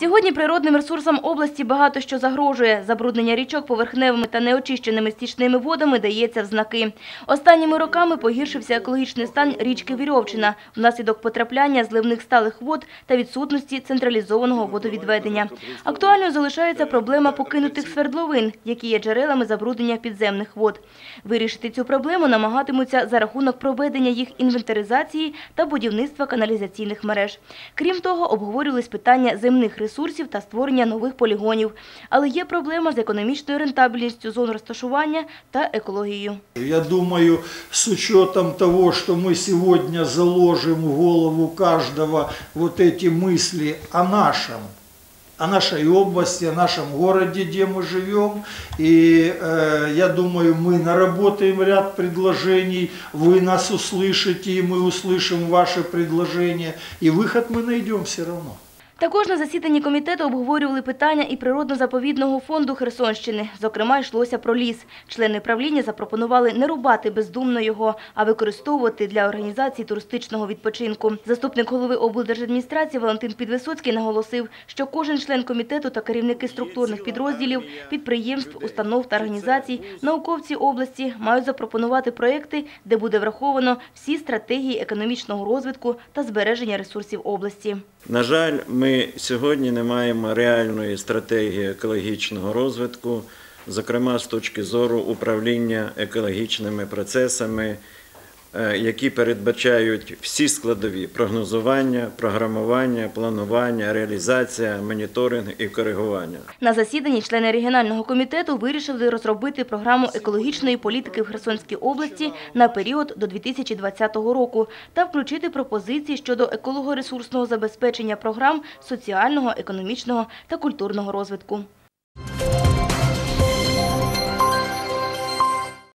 Сьогодні природним ресурсам області багато що загрожує. Забруднення річок поверхневими та неочищеними стічними водами дається в знаки. Останніми роками погіршився екологічний стан річки Вірьовчина внаслідок потрапляння зливних сталих вод та відсутності централізованого водовідведення. Актуальною залишається проблема покинутих свердловин, які є джерелами забруднення підземних вод. Вирішити цю проблему намагатимуться за рахунок проведення їх інвентаризації та будівництва каналізаційних мереж. Крім того, обговорювались питання земних ресурсів та створення нових полігонів. Але є проблема з економічною рентабельністю зон розташування та екологією. Я думаю, с учетом того, что мы сегодня заложим в голову каждого вот эти мысли о нашем, о нашей области, о нашем городе, где мы живем. И э, я думаю, мы наработаем ряд предложений, вы нас услышите, и мы услышим ваши предложения. И выход мы найдем все равно. Також на засіданні комітету обговорювали питання і природно-заповідного фонду Херсонщини. Зокрема, йшлося про ліс. Члени правління запропонували не рубати бездумно його, а використовувати для організації туристичного відпочинку. Заступник голови облдержадміністрації Валентин Підвисоцький наголосив, що кожен член комітету та керівники структурних підрозділів, підприємств, установ та організацій, науковці області мають запропонувати проекти, де буде враховано всі стратегії економічного розвитку та збереження ресурсів області. На жаль, ми сьогодні не маємо реальної стратегії екологічного розвитку, зокрема з точки зору управління екологічними процесами, які передбачають всі складові прогнозування, програмування, планування, реалізація, моніторинг і коригування. На засіданні члени регіонального комітету вирішили розробити програму екологічної політики в Херсонській області на період до 2020 року та включити пропозиції щодо еколого-ресурсного забезпечення програм соціального, економічного та культурного розвитку.